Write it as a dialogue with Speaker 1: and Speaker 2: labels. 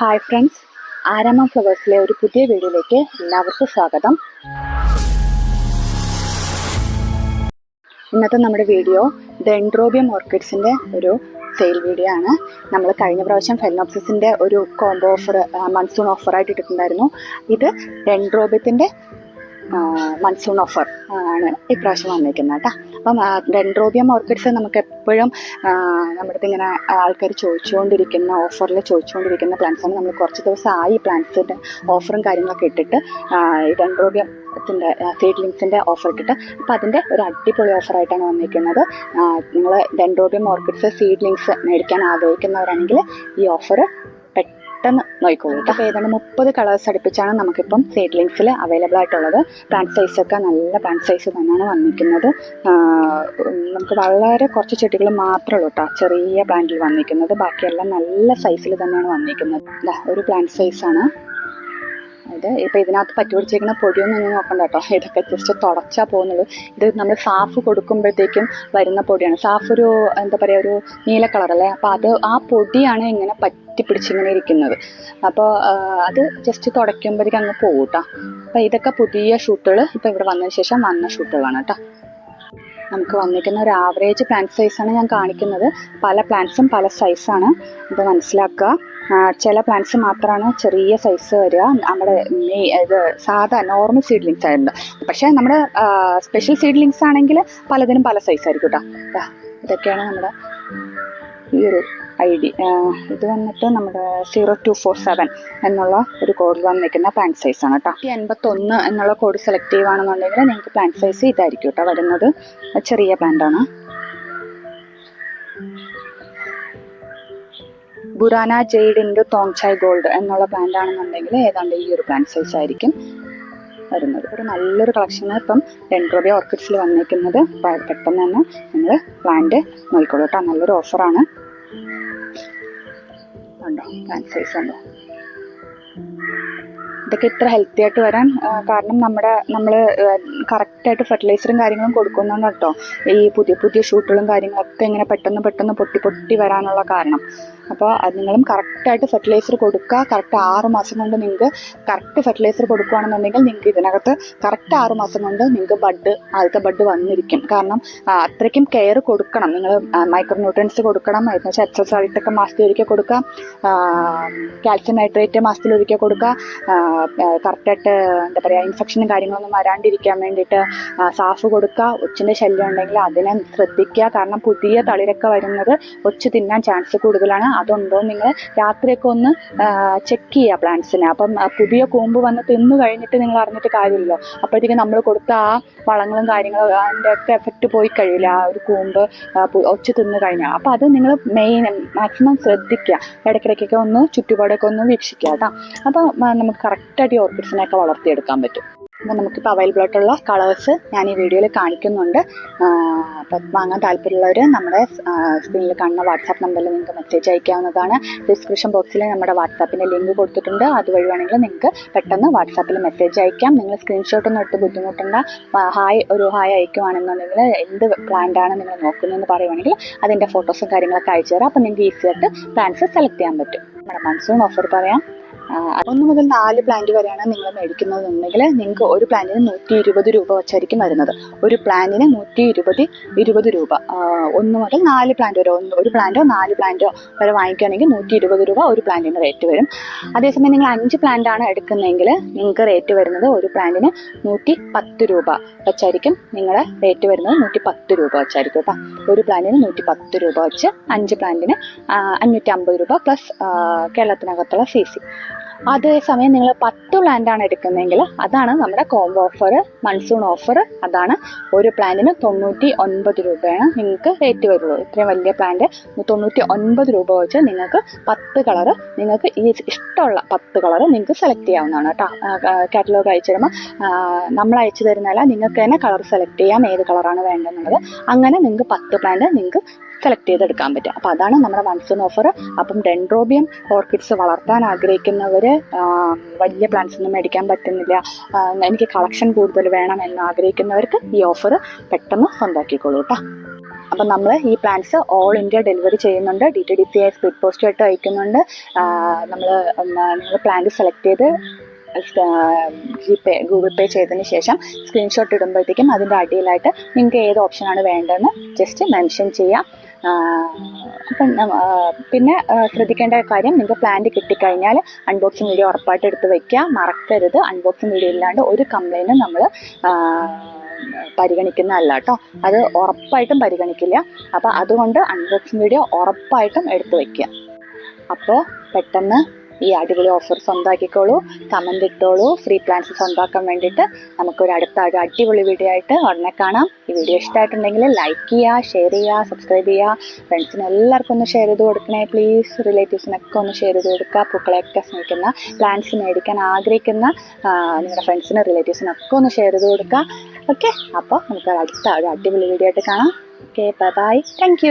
Speaker 1: Hi friends ആരാമ ഫ്ലവേഴ്സിലെ ഒരു പുതിയ വീഡിയോയിലേക്ക് എല്ലാവർക്കും സ്വാഗതം. ഇന്നത്തെ നമ്മുടെ വീഡിയോ ഡെൻഡ്രോബിയം ഓർക്കിഡ്സിന്റെ ഒരു സെയിൽ വീഡിയോ ആണ്. നമ്മൾ കഴിഞ്ഞ പ്രാവശ്യം ഫെലിനോപ്സിസിന്റെ ഒരു കോംബോ ഓഫർ മൺസൂൺ ഓഫറായിട്ട് ഇട്ടിട്ടുണ്ടായിരുന്നു. ഇത് ഡെൻഡ്രോബിയത്തിന്റെ മൺസൂൺ ഓഫർ ആണ് ഇപ്രാവശ്യം വന്നിരിക്കുന്നത് കേട്ടോ. അപ്പം ഡെൻഡ്രോബിയം ഓർക്കിഡ്സ് നമുക്ക് എപ്പോഴും നമ്മുടെ ഇങ്ങനെ ആൾക്കാർ ചോദിച്ചുകൊണ്ടിരിക്കുന്ന ഓഫറിൽ ചോദിച്ചുകൊണ്ടിരിക്കുന്ന പ്ലാന്റ്സാണ് നമ്മൾ കുറച്ച് ദിവസമായി പ്ലാന്റ്സിന്റെ ഓഫറും കാര്യങ്ങളൊക്കെ ഇട്ടിട്ട് ഈ ഈ ഡെൻഡ്രോബിയത്തിന്റെ സീഡ്ലിങ്സിന്റെ ഓഫർ ഇട്ടിട്ട് അപ്പോൾ അതിന്റെ ഒരു അടിപൊളി ഓഫറായിട്ടാണ് വന്നിരിക്കുന്നത് നിങ്ങൾ ഡെൻഡ്രോബിയം ഓർക്കിഡ്സ് സീഡ്ലിങ്സ് മേടിക്കാൻ ആഗ്രഹിക്കുന്നവരാണെങ്കിൽ ഈ ഓഫർ പെട്ടെന്ന് നോക്കിക്കോളൂ അപ്പോൾ ഏതാണ്ട് മുപ്പത് കളേഴ്സ് അടുപ്പിച്ചാണ് നമുക്കിപ്പം സീഡ്ലിങ്സിൽ അവൈലബിൾ ആയിട്ടുള്ളത്. പ്ലാന്റ് സൈസൊക്കെ നല്ല പ്ലാന്റ് സൈസ് തന്നെയാണ് വന്നിരിക്കുന്നത്. നമുക്ക് വളരെ കുറച്ച് ചെടികൾ മാത്രമേ ഉള്ളൂ കേട്ടോ ചെറിയ പ്ലാന്റിൽ വന്നിരിക്കുന്നത്. ബാക്കിയെല്ലാം നല്ല സൈസിൽ തന്നെയാണ് വന്നിരിക്കുന്നത്. ഒരു പ്ലാന്റ് സൈസാണ് ഇത് ഇപ്പോൾ ഇതിനകത്ത് പറ്റി പിടിച്ചിരിക്കുന്ന പൊടിയൊന്നും നിങ്ങൾ നോക്കണ്ട കേട്ടോ ഇതൊക്കെ ജസ്റ്റ് തുടച്ചാൽ പോകുന്നുള്ളൂ. ഇത് നമ്മൾ സാഫ് കൊടുക്കുമ്പോഴത്തേക്കും വരുന്ന പൊടിയാണ്. സാഫ് ഒരു എന്താ പറയുക ഒരു നീല കളറല്ലേ അപ്പോൾ അത് ആ പൊടിയാണ് ഇങ്ങനെ പറ്റി പിടിച്ചിങ്ങനെ ഇരിക്കുന്നത് അപ്പോൾ അത് ജസ്റ്റ് തുടയ്ക്കുമ്പോഴേക്കും അങ്ങ് പോകും കേട്ടോ അപ്പോൾ ഇതൊക്കെ പുതിയ ഷൂട്ടുകൾ ഇപ്പോൾ ഇവിടെ വന്നതിന് ശേഷം വന്ന ഷൂട്ടുകളാണ് കേട്ടോ. നമുക്ക് വന്നിരിക്കുന്ന ഒരു ആവറേജ് പ്ലാന്റ് സൈസാണ് ഞാൻ കാണിക്കുന്നത്. പല പ്ലാന്റ്സും പല സൈസാണ് ഇത് മനസ്സിലാക്കുക. ചില പ്ലാന്റ്സ് മാത്രമാണ് ചെറിയ സൈസ് വരിക. നമ്മുടെ ഇത് സാധാ നോർമൽ സീഡ്ലിങ്സ് ആയിരുന്നു. പക്ഷേ നമ്മുടെ സ്പെഷ്യൽ സീഡ്ലിങ്സ് ആണെങ്കിൽ പലതിനും പല സൈസ് ആയിരിക്കും കേട്ടോ. ഇതൊക്കെയാണ് നമ്മുടെ ഈ ഒരു ഐ ഡി ഇത് വന്നിട്ട് നമ്മുടെ സീറോ ടു ഫോർ സെവൻ എന്നുള്ള ഒരു കോഡ് വന്നിരിക്കുന്ന പ്ലാൻ സൈസ് ആണ് കേട്ടോ. എൺപത്തൊന്ന് എന്നുള്ള കോഡ് സെലക്ട് ചെയ്യുകയാണെന്നുണ്ടെങ്കിൽ നിങ്ങൾക്ക് പ്ലാൻ സൈസ് ഇതായിരിക്കും കേട്ടോ വരുന്നത്. ചെറിയ പ്ലാന്റ് ആണ്. ബുറാന ജെയ്ഡ് ഇൻഡു തോങ്ചായ് ഗോൾഡ് എന്നുള്ള പ്ലാന്റ് ആണെന്നുണ്ടെങ്കിൽ ഏതാണ്ട് ഈ ഒരു പ്ലാന്റ് സൈസ് ആയിരിക്കും. വരുന്നത്. ഒരു നല്ലൊരു കളക്ഷനാണ് ഇപ്പം ഡെൻഡ്രോബിയ ഓർക്കിഡ്സിൽ വന്നിരിക്കുന്നത് പെട്ടെന്ന് തന്നെ നിങ്ങൾ പ്ലാന്റ് നോക്കിക്കോളൂ കേട്ടോ. നല്ലൊരു ഓഫറാണ് ഉണ്ടോ? പ്ലാന്റ് സൈസ് ഉണ്ടോ? ഇതൊക്കെ ഇത്ര ഹെൽത്തി ആയിട്ട് വരാൻ കാരണം നമ്മുടെ നമ്മൾ കറക്റ്റായിട്ട് ഫെർട്ടിലൈസറും കാര്യങ്ങളും കൊടുക്കുന്നതാണ് കേട്ടോ. ഈ പുതിയ പുതിയ ഷൂട്ടുകളും കാര്യങ്ങളൊക്കെ ഇങ്ങനെ പെട്ടെന്ന് പെട്ടെന്ന് പൊട്ടി പൊട്ടി വരാനുള്ള കാരണം. അപ്പോൾ അത് നിങ്ങളും കറക്റ്റായിട്ട് ഫെർട്ടിലൈസർ കൊടുക്കുക. കറക്റ്റ് ആറ് മാസം കൊണ്ട് നിങ്ങൾക്ക് കറക്റ്റ് ഫെർട്ടിലൈസർ കൊടുക്കുകയാണെന്നുണ്ടെങ്കിൽ നിങ്ങൾക്ക് ഇതിനകത്ത് കറക്റ്റ് ആറ് മാസം കൊണ്ട് നിങ്ങൾക്ക് ബഡ് ആദ്യത്തെ ബഡ് വന്നിരിക്കും. കാരണം അത്രയ്ക്കും കെയർ കൊടുക്കണം. നിങ്ങൾ മൈക്രോ ന്യൂട്രൻസ് കൊടുക്കണം. എന്ന് വെച്ചാൽ എക്സസ് ആയിട്ടൊക്കെ മാസത്തിൽ ഒരിക്കൽ കൊടുക്കുക കാൽസ്യം നൈട്രേറ്റ് മാസത്തിൽ ഒരിക്കൽ കൊടുക്കുക കറക്റ്റായിട്ട് എന്താ പറയുക ഇൻഫെക്ഷനും കാര്യങ്ങളൊന്നും വരാണ്ടിരിക്കാൻ വേണ്ടിയിട്ട് സാഫ് കൊടുക്കുക. ഒച്ചിന്റെ ശല്യം ഉണ്ടെങ്കിൽ അതിനെ ശ്രദ്ധിക്കുക. കാരണം പുതിയ തളിരൊക്കെ വരുന്നത് ഒച്ച് തിന്നാൻ ചാൻസ് കൂടുതലാണ്. അതുണ്ടോ നിങ്ങൾ രാത്രിയൊക്കെ ഒന്ന് ചെക്ക് ചെയ്യുക പ്ലാന്റ്സിനെ അപ്പം പുതിയ കൂമ്പ് വന്ന് തിന്നു കഴിഞ്ഞിട്ട് നിങ്ങൾ അറിഞ്ഞിട്ട് കാര്യമില്ലല്ലോ. അപ്പോഴത്തേക്കും നമ്മൾ കൊടുത്ത ആ വളങ്ങളും കാര്യങ്ങളും അതിന്റെ ഒക്കെ എഫക്റ്റ് പോയി കഴിയില്ല. ആ ഒരു കൂമ്പ് ഒച്ച തിന്നു കഴിഞ്ഞാൽ അപ്പോൾ അത് നിങ്ങൾ മെയിൻ മാക്സിമം ശ്രദ്ധിക്കുക. ഇടയ്ക്കിടയ്ക്കൊക്കെ ഒന്ന് ചുറ്റുപാടൊക്കെ ഒന്ന് വീക്ഷിക്കുക കേട്ടോ. അപ്പോൾ നമുക്ക് കറക്റ്റായിട്ട് ഈ ഓർക്കിഡ്സിനെയൊക്കെ വളർത്തിയെടുക്കാൻ പറ്റും. അപ്പോൾ നമുക്കിപ്പോൾ അവൈലബിൾ ആയിട്ടുള്ള കളേഴ്സ് ഞാൻ ഈ വീഡിയോയിൽ കാണിക്കുന്നുണ്ട്. അപ്പം വാങ്ങാൻ താല്പര്യമുള്ളവർ നമ്മുടെ സ്ക്രീനിൽ കാണുന്ന വാട്സാപ്പ് നമ്പറിൽ നിങ്ങൾക്ക് മെസ്സേജ് അയക്കാവുന്നതാണ്. ഡിസ്ക്രിപ്ഷൻ ബോക്സിൽ നമ്മുടെ വാട്സാപ്പിന്റെ ലിങ്ക് കൊടുത്തിട്ടുണ്ട്. അതുവഴി വേണമെങ്കിൽ നിങ്ങൾക്ക് പെട്ടെന്ന് വാട്സാപ്പിൽ മെസ്സേജ് അയക്കാം. നിങ്ങൾ സ്ക്രീൻഷോട്ട് ഒന്നും എടുത്ത് ബുദ്ധിമുട്ടണ്ട. ഹായ് ഒരു ഹായ് അയക്കുവാണെന്നുണ്ടെങ്കിൽ എന്ത് പ്ലാന്റാണ് നിങ്ങൾ നോക്കുന്നതെന്ന് പറയുവാണെങ്കിൽ അതിന്റെ ഫോട്ടോസും കാര്യങ്ങളൊക്കെ അയച്ചു തരാം അപ്പോൾ നിങ്ങൾക്ക് ഈസി ആയിട്ട് പ്ലാന്റ്സ് സെലക്ട് ചെയ്യാൻ പറ്റും. നമ്മുടെ മൺസൂൺ ഓഫർ പറയാം. ഒന്ന് മുതൽ നാല് പ്ലാന്റ് വരെയാണ് നിങ്ങൾ മേടിക്കുന്നതെന്നുണ്ടെങ്കിൽ നിങ്ങൾക്ക് ഒരു പ്ലാന്റിന് നൂറ്റി ഇരുപത് രൂപ വെച്ചായിരിക്കും വരുന്നത്. ഒരു പ്ലാന്റിന് നൂറ്റി ഇരുപത് ഇരുപത് രൂപ. ഒന്ന് മുതൽ നാല് പ്ലാന്റ് വരെ ഒരു പ്ലാന്റോ നാല് പ്ലാന്റോ വരെ വാങ്ങിക്കുകയാണെങ്കിൽ നൂറ്റി ഇരുപത് രൂപ ഒരു പ്ലാന്റിന് റേറ്റ് വരും. അതേസമയം നിങ്ങൾ അഞ്ച് പ്ലാന്റാണ് എടുക്കുന്നതെങ്കിൽ നിങ്ങൾക്ക് റേറ്റ് വരുന്നത് ഒരു പ്ലാന്റിന് നൂറ്റി പത്ത് രൂപ വെച്ചായിരിക്കും നിങ്ങളുടെ റേറ്റ് വരുന്നത് നൂറ്റി പത്ത് രൂപ വെച്ചായിരിക്കും കേട്ടോ ഒരു പ്ലാന്റിന് നൂറ്റി പത്ത് രൂപ വെച്ച് അഞ്ച് പ്ലാന്റിന് അഞ്ഞൂറ്റി അമ്പത് രൂപ പ്ലസ് കേരളത്തിനകത്തുള്ള സി സി അതേസമയം നിങ്ങൾ പത്ത് പ്ലാന്റാണ് എടുക്കുന്നതെങ്കിൽ അതാണ് നമ്മുടെ കോംബോ ഓഫർ മൺസൂൺ ഓഫർ അതാണ് ഒരു പ്ലാന്റിന് തൊണ്ണൂറ്റി ഒൻപത് രൂപയാണ് നിങ്ങൾക്ക് റേറ്റ് വരുള്ളൂ ഇത്രയും വലിയ പ്ലാന്റ് തൊണ്ണൂറ്റി ഒൻപത് രൂപ വെച്ച് നിങ്ങൾക്ക് പത്ത് കളറ് നിങ്ങൾക്ക് ഈ ഇഷ്ടമുള്ള പത്ത് കളറ് നിങ്ങൾക്ക് സെലക്ട് ചെയ്യാവുന്നതാണ് കേട്ടോ. കാറ്റലോഗ് അയച്ചു തരുമ്പോൾ നമ്മൾ അയച്ചു തരുന്നതല്ല നിങ്ങൾക്ക് തന്നെ കളർ സെലക്ട് ചെയ്യാം ഏത് കളറാണ് വേണ്ടതെന്നുള്ളത്. അങ്ങനെ നിങ്ങൾക്ക് പത്ത് പ്ലാന്റ് നിങ്ങൾക്ക് സെലക്ട് ചെയ്തെടുക്കാൻ പറ്റും അപ്പോൾ അതാണ് നമ്മുടെ മൺസൂൺ ഓഫർ അപ്പം ഡെൻഡ്രോബിയം ഓർക്കിഡ്സ് വളർത്താൻ ആഗ്രഹിക്കുന്നവർ വലിയ പ്ലാന്റ്സ് ഒന്നും മേടിക്കാൻ പറ്റുന്നില്ല. എനിക്ക് കളക്ഷൻ കൂടുതൽ വേണം എന്ന് ആഗ്രഹിക്കുന്നവർക്ക് ഈ ഓഫർ പെട്ടെന്ന് സ്വന്തമാക്കിക്കോളൂ കേട്ടോ അപ്പം നമ്മൾ ഈ പ്ലാന്റ്സ് ഓൾ ഇന്ത്യ ഡെലിവറി ചെയ്യുന്നുണ്ട്. D T D C I speed post ആയിട്ട് അയക്കുന്നുണ്ട്. നമ്മൾ നിങ്ങൾ പ്ലാന്റ് സെലക്ട് ചെയ്ത് ജി പേ ഗൂഗിൾ പേ ചെയ്തതിന് ശേഷം സ്ക്രീൻഷോട്ട് ഇടുമ്പോഴത്തേക്കും അതിന്റെ അടിയിലായിട്ട് നിങ്ങൾക്ക് ഏത് ഓപ്ഷനാണ് വേണ്ടതെന്ന് ജസ്റ്റ് മെൻഷൻ ചെയ്യാം. അപ്പം പിന്നെ ശ്രദ്ധിക്കേണ്ട കാര്യം നിങ്ങൾക്ക് പ്ലാന്റ് കിട്ടിക്കഴിഞ്ഞാൽ അൺബോക്സിങ് വീഡിയോ ഉറപ്പായിട്ട് എടുത്ത് വയ്ക്കുക. മറക്കരുത്. അൺബോക്സിങ് വീഡിയോ ഇല്ലാണ്ട് ഒരു കംപ്ലൈന്റും നമ്മൾ പരിഗണിക്കുന്നതല്ല കേട്ടോ. അത് ഉറപ്പായിട്ടും പരിഗണിക്കില്ല. അപ്പോൾ അതുകൊണ്ട് അൺബോക്സിങ് വീഡിയോ ഉറപ്പായിട്ടും എടുത്ത് വയ്ക്കുക. അപ്പോൾ പെട്ടെന്ന് ഈ അടിപൊളി ഓഫർ സ്വന്തമാക്കിക്കോളൂ. കമന്റ് ഇട്ടോളൂ. ഫ്രീ പ്ലാൻസ് സ്വന്തമാക്കാൻ വേണ്ടിയിട്ട് നമുക്കൊരു അടുത്ത ഒരു അടിപൊളി വീഡിയോ ആയിട്ട് ഉടനെ കാണാം. ഈ വീഡിയോ ഇഷ്ടമായിട്ടുണ്ടെങ്കിൽ ലൈക്ക് ചെയ്യുക ഷെയർ ചെയ്യുക സബ്സ്ക്രൈബ് ചെയ്യുക. ഫ്രണ്ട്സിന് എല്ലാവർക്കും ഒന്ന് ഷെയർ ചെയ്ത് കൊടുക്കണേ. പ്ലീസ് റിലേറ്റീവ്സിനൊക്കെ ഒന്ന് ഷെയർ ചെയ്ത് കൊടുക്കുക. പൂക്കളെയൊക്കെ സ്നേഹിക്കുന്ന പ്ലാൻസ് മേടിക്കാൻ ആഗ്രഹിക്കുന്ന നിങ്ങളുടെ ഫ്രണ്ട്സിന് റിലേറ്റീവ്സിനൊക്കെ ഒന്ന് ഷെയർ ചെയ്ത് കൊടുക്കുക. ഓക്കെ അപ്പോൾ നമുക്ക് അടുത്ത ഒരു അടിപൊളി വീഡിയോ ആയിട്ട് കാണാം. Okay bye bye thank